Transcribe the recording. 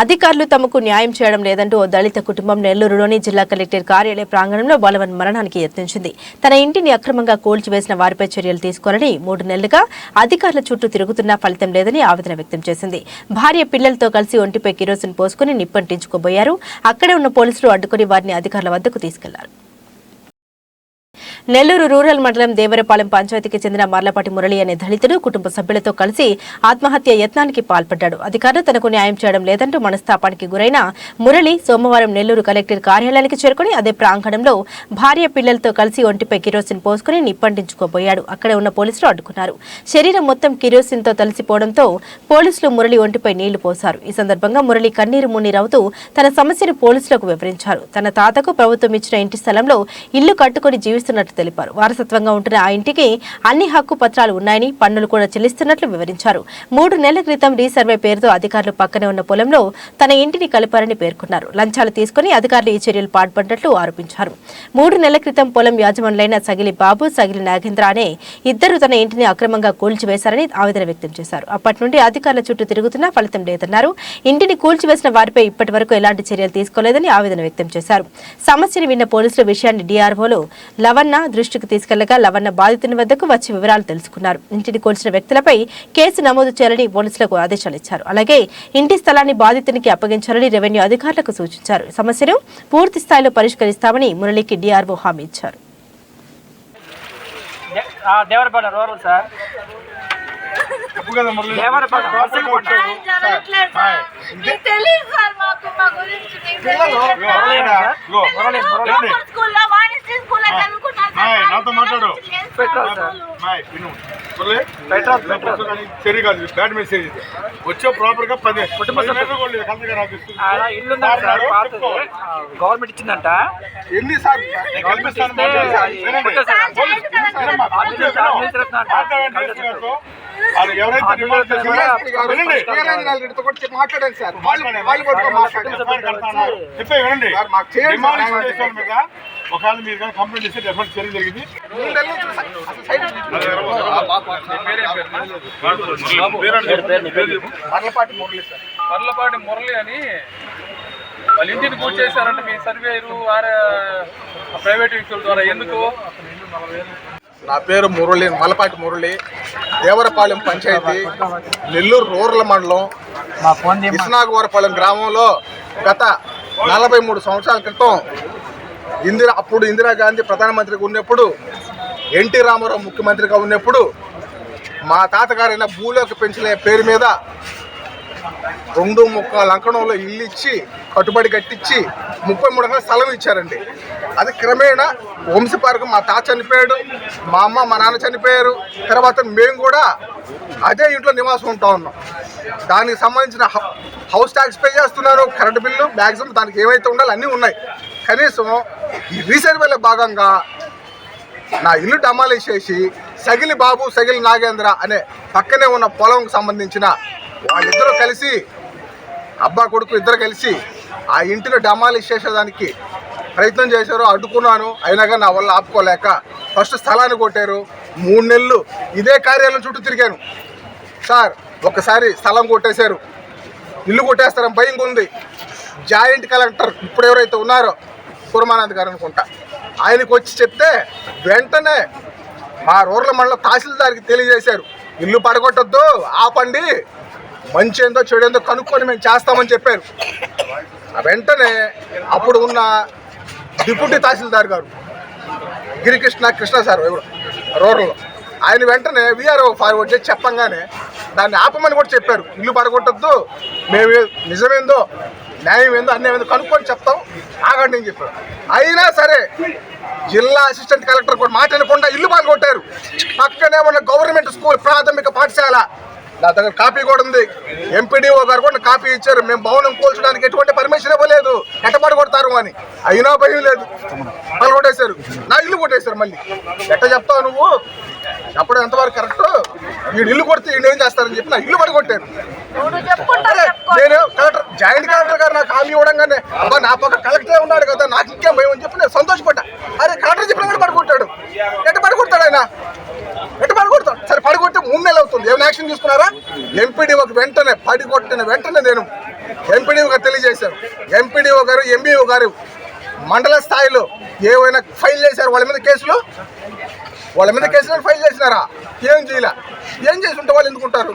అధికారులు తమకు న్యాయం చేయడం లేదంటూ ఓ దళిత కుటుంబం నెల్లూరులోని జిల్లా కలెక్టర్ కార్యాలయ ప్రాంగణంలో బలవన్ మరణానికి యత్నించింది. తన ఇంటిని అక్రమంగా కూల్చివేసిన వారిపై చర్యలు తీసుకోవాలని మూడు నెలలుగా అధికారుల చుట్టూ తిరుగుతున్నా ఫలితం లేదని ఆవేదన వ్యక్తం చేసింది. భార్య పిల్లలతో కలిసి ఒంటిపై కిరోసిన్ పోసుకుని నిప్పంటించుకోబోయారు. అక్కడే ఉన్న పోలీసులు అడ్డుకుని వారిని అధికారుల వద్దకు తీసుకెళ్ళారు. నెల్లూరు రూరల్ మండలం దేవరపాలెం పంచాయతీకి చెందిన మర్లపాటి మురళి అనే దళితుడు కుటుంబ సభ్యులతో కలిసి ఆత్మహత్య యత్నానికి పాల్పడ్డాడు. అధికారులు తనకు న్యాయం చేయడం లేదంటూ మనస్తాపానికి గురైన మురళి సోమవారం నెల్లూరు కలెక్టర్ కార్యాలయానికి చేరుకుని అదే ప్రాంగణంలో భార్య పిల్లలతో కలిసి ఒంటిపై కిరోసిన్ పోసుకుని నిప్పంటించుకోబోయాడు. అక్కడే ఉన్న పోలీసులు అడ్డుకున్నారు. శరీరం మొత్తం కిరోసిన్తో తలసిపోవడంతో పోలీసులు మురళి ఒంటిపై నీళ్ళు పోశారు. ఈ సందర్భంగా మురళి కన్నీరు మున్నీరవుతూ తన సమస్యను పోలీసులకు వివరించారు. తన తాతకు ప్రభుత్వం ఇచ్చిన ఇంటి స్థలంలో ఇల్లు కట్టుకుని జీవిస్తున్నట్లు తెలిపారు. వారసత్వంగా ఉంటున్న ఆ ఇంటికి అన్ని హక్కు పత్రాలు ఉన్నాయని పన్నులు కూడా చెల్లిస్తున్నట్లు వివరించారు. మూడు నెలల క్రితం రీసర్వే పేరుతో అధికారులు పక్కనే ఉన్న పొలంలో తన ఇంటిని కలిపారని పేర్కొన్నారు. లంచాలు తీసుకుని అధికారులు ఈ చర్యలు పాల్పడినట్లు ఆరోపించారు. మూడు నెలల క్రితం పొలం యాజమానులైన సగిలి బాబు సగిలి నాగేంద్ర అనే ఇద్దరు తన ఇంటిని అక్రమంగా కూల్చివేశారని ఆవేదన వ్యక్తం చేశారు. అప్పటి నుండి అధికారుల చుట్టూ తిరుగుతున్నా ఫలితం లేదన్నారు. ఇంటిని కూల్చివేసిన వారిపై ఇప్పటి వరకు ఎలాంటి చర్యలు తీసుకోలేదని ఆవేదన వ్యక్తం చేశారు. సమస్యను విన్న పోలీసులు విషయాన్ని డీఆర్ఓలో లవన్న దృష్టికి తీసుకెళ్ళగా లవన్న బాధితుని వద్దకు వచ్చి వివరాలు తెలుసుకున్నారు. ఇంటిని కూల్చిన వ్యక్తులపై కేసు నమోదు చేయాలని పోలీసులకు ఆదేశాలు ఇచ్చారు. అలాగే ఇంటి స్థలాన్ని బాధితునికి అప్పగించాలని రెవెన్యూ అధికారులకు సూచించారు. సమస్యను పూర్తి స్థాయిలో పరిష్కరిస్తామని మురళికి డీఆర్ఓ హామీ ఇచ్చారు. సార్. నాతో మాట్లాడు. Petrol petrol, petrol. సరి కాదు బ్యాడ్ మెసేజ్ ఇది వచ్చే ప్రాపర్గా పది ఇల్లు గవర్నమెంట్ ఇచ్చిందంట ఎన్నిసార్లు నేను కల్పిస్తాను ఇస్తే మాట్లాడు. అది వినండి. కొట్టే సార్. మాట్లాడండి, సార్ వినండి మాకు చేయండి మీద ఒకవేళ మీరు కానీ కంప్లైంట్ ఇస్తే డెఫినెట్ చర్య జరిగింది పర్లపాటి మురళి సార్ పర్లపాటి మురళి అని వాళ్ళ ఇంటిని పూజ చేశారంటే మీ సర్వేరు ఆర్ ప్రైవేట్ వ్యక్తుల ద్వారా ఎందుకు నా పేరు మురళి మలపాటి మురళి. దేవరపాలెం పంచాయతీ నెల్లూరు రూరల్ మండలం మా ఇస్నాగవరపాలెం గ్రామంలో గత నలభై మూడు సంవత్సరాల క్రితం ఇందిరా అప్పుడు ఇందిరాగాంధీ ప్రధానమంత్రిగా ఉన్నప్పుడు ఎన్టీ రామారావు ముఖ్యమంత్రిగా ఉన్నప్పుడు మా తాతగారైన భూలోకి పెంచిన పేరు మీద రెండు ముక్క లంకణంలో ఇల్లు ఇచ్చి కట్టుబడి కట్టించి ముప్పై మూడు స్థలం ఇచ్చారండి. అది క్రమేణా వంశపారకం మా తాత చనిపోయాడు మా అమ్మ మా నాన్న చనిపోయారు. తర్వాత మేము కూడా అదే ఇంట్లో నివాసం ఉంటా ఉన్నాం. దానికి సంబంధించిన హౌస్ ట్యాక్స్ పే చేస్తున్నారు కరెంట్ బిల్లు మ్యాక్సిమం దానికి ఏవైతే ఉండాలో అన్నీ ఉన్నాయి. కనీసం ఈ రీసర్వేలో భాగంగా నా ఇల్లు డమాలిష్ చేసి సగిలి బాబు సగిలి నాగేంద్ర అనే పక్కనే ఉన్న పొలంకు సంబంధించిన వాళ్ళిద్దరూ కలిసి అబ్బా కొడుకు ఇద్దరు కలిసి ఆ ఇంటిని డమాలిష్ చేసేదానికి ప్రయత్నం చేశారు అడ్డుకున్నాను. అయినా కానీ నా వల్ల ఆపుకోలేక ఫస్ట్ స్థలాన్ని కొట్టారు. మూడు నెలలు ఇదే కార్యాలయం చుట్టూ తిరిగాను. సార్ ఒకసారి స్థలం కొట్టేశారు. ఇల్లు కొట్టేస్తారని భయం ఉంది. జాయింట్ కలెక్టర్ ఇప్పుడు ఎవరైతే ఉన్నారో కుర్మానంద్ గారు అనుకుంటా ఆయనకు వచ్చి చెప్తే వెంటనే మా రూరల్ మండలం తహసీల్దార్కి తెలియజేశారు. ఇల్లు పడగొట్టద్దు ఆపండి. మంచి ఏందో చెడు ఏందో కనుక్కొని మేము చేస్తామని చెప్పారు. ఆ వెంటనే అప్పుడు ఉన్న డిప్యూటీ తహసీల్దార్ గారు. గిరికృష్ణ కృష్ణ సార్ ఎవరు? రూరల్లో ఆయన వెంటనే వీఆర్ఓ ఫార్వర్డ్ చేసి చెప్పంగానే దాన్ని ఆపమని కూడా చెప్పారు. ఇల్లు పడగొట్టద్దు మేము నిజమేందో న్యాయం ఏందో అన్నీ ఏందో కనుక్కొని చెప్తాం. ఆగండి అని చెప్పారు. అయినా సరే జిల్లా అసిస్టెంట్ కలెక్టర్ కూడా మాట్లాడకుండా ఇల్లు పడగొట్టారు. పక్కనే ఉన్న గవర్నమెంట్ స్కూల్ ప్రాథమిక పాఠశాల నా దగ్గర కాపీ కూడా ఉంది. ఎంపీడీఓ గారు కూడా కాపీ ఇచ్చారు. మేము భవనం కూల్చడానికి ఎటువంటి పర్మిషన్ ఇవ్వలేదు. ఎట్టబడి కొడతారు అని. అయినా భయం లేదు. వాళ్ళు కొట్టేశారు. నా ఇల్లు కొట్టేశారు మళ్ళీ. ఎట్ట చెప్తావు నువ్వు? చెప్పడం ఎంతవరకు కరెక్ట్? వీడు ఇల్లు కొడితే వీడు ఏం చేస్తారని చెప్పి నా ఇల్లు పడి కొట్టారు. నువ్వు చెప్పుకుంటా అరే, నేను కలెక్టర్ జాయింట్ కలెక్టర్ గారు నాకు హామీ ఇవ్వడంగానే అబ్బా నా పక్క కలెక్టరే ఉన్నాడు కదా నాకు ఇంకేం భయం అని చెప్పి నేను సంతోషపడ్డా. అరే కలెక్టర్ చెప్పిన కూడా పడుకుంటాడు ఎట్ట పడుకుంటాడు ఆయన ఎట్ట పడుకుంటాడు సరే పడుకుంటే మూడు నెలలు అవుతుంది ఏమైనా యాక్షన్ తీసుకున్నారా? ఎంపీడీ ఒక వెంటనే పడి కొట్టిన వెంటనే నేను ఎంపీడీఓ గారు తెలియజేశారు. ఎంపీడీఓ గారు ఎంబీఓ గారు మండల స్థాయిలో ఏమైనా ఫైల్ చేశారు వాళ్ళ మీద కేసులు? వాళ్ళ మీద కేసులు ఫైల్ చేసినారా? ఏం చేయాల. ఏం చేసి ఉంటే వాళ్ళు ఎందుకుంటారు?